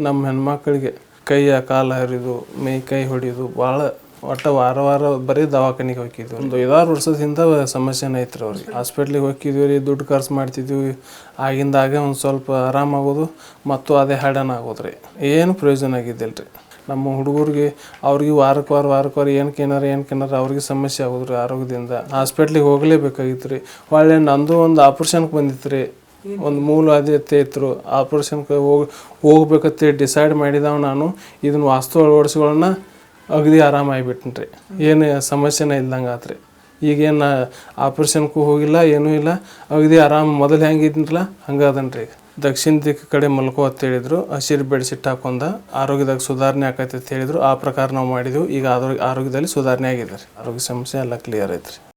ನಮ್ಮ ಹೆಣ್ಮಕ್ಳಿಗೆ ಕೈಯ ಕಾಲ ಹರಿದು, ಮೈ ಕೈ ಹೊಡಿಯೋದು ಭಾಳ ಒಟ್ಟು ವಾರ ವಾರ ಬರೀ ದವಾಖಾನಿಗೆ ಹೋಗಿದ್ವಿ. ಒಂದು ಐದಾರು ವರ್ಷದಿಂದ ಸಮಸ್ಯೆನೇ ಐತ್ರಿ ಅವ್ರಿಗೆ. ಹಾಸ್ಪಿಟ್ಲಿಗೆ ಹೋಗಿದ್ವಿ ರೀ, ದುಡ್ಡು ಖರ್ಚು ಮಾಡ್ತಿದ್ವಿ. ಆಗಿಂದಾಗೆ ಒಂದು ಸ್ವಲ್ಪ ಆರಾಮಾಗೋದು ಮತ್ತು ಅದೇ ಹೈಡನ್ ಆಗೋದು ಏನು ಪ್ರಯೋಜನ ಆಗಿದ್ದಿಲ್ಲ ರೀ. ನಮ್ಮ ಹುಡುಗರಿಗೆ, ಅವ್ರಿಗೆ ವಾರಕ್ಕೆ ವಾರ ವಾರಕ್ಕೆ ವಾರ ಏನಕ್ಕೆ ಏನಾರ ಏನಕ್ಕೆ ಅವ್ರಿಗೆ ಸಮಸ್ಯೆ ಆಗೋದು ರೀ ಆರೋಗ್ಯದಿಂದ. ಹಾಸ್ಪಿಟ್ಲಿಗೆ ಹೋಗಲೇಬೇಕಾಗಿತ್ತು ರೀ. ಒಳ್ಳೆ ನಂದು ಒಂದು ಆಪ್ರೇಷನ್ಗೆ ಬಂದಿತ್ತು ರೀ. ಒಂದು ಮೂಲ ಆದ್ಯತೆ ಇತ್ತು ಆಪರೇಷನ್ ಹೋಗಿ, ಹೋಗ್ಬೇಕಂತ ಡಿಸೈಡ್ ಮಾಡಿದವ ನಾನು. ಇದನ್ನ ವಾಸ್ತು ಅಳವಡಿಸ್ಗಳನ್ನ ಅಗದಿ ಆರಾಮಾಗಿಬಿಟ್ಟಿನಿ ರೀ ಏನು ಸಮಸ್ಯೆನೇ ಇಲ್ದಂಗೆ ಆತ್ರಿ. ಈಗೇನು ಆಪ್ರೇಷನ್ಗೂ ಹೋಗಿಲ್ಲ, ಏನೂ ಇಲ್ಲ. ಅಗದಿ ಆರಾಮ್ ಮೊದಲು ಹೆಂಗಿದ್ನಲ್ಲ ಹಂಗೆ ಅದನ್ರಿ ಈಗ. ದಕ್ಷಿಣ ದಿಕ್ಕು ಕಡೆ ಮಲ್ಕೋ ಅಂತ ಹೇಳಿದ್ರು. ಹಸಿರು ಬೆಡ್ಶೀಟ್ ಹಾಕೊಂಡ ಆರೋಗ್ಯದಾಗ ಸುಧಾರಣೆ ಆಕೈತೆ ಅಂತ ಹೇಳಿದ್ರು. ಆ ಪ್ರಕಾರ ನಾವು ಮಾಡಿದ್ವಿ. ಈಗ ಆರೋಗ್ಯ, ಆರೋಗ್ಯದಲ್ಲಿ ಸುಧಾರಣೆ ಆಗಿದೆ ರೀ ಆರೋಗ್ಯ ಸಮಸ್ಯೆ ಎಲ್ಲ ಕ್ಲಿಯರ್ ಐತ್ರಿ.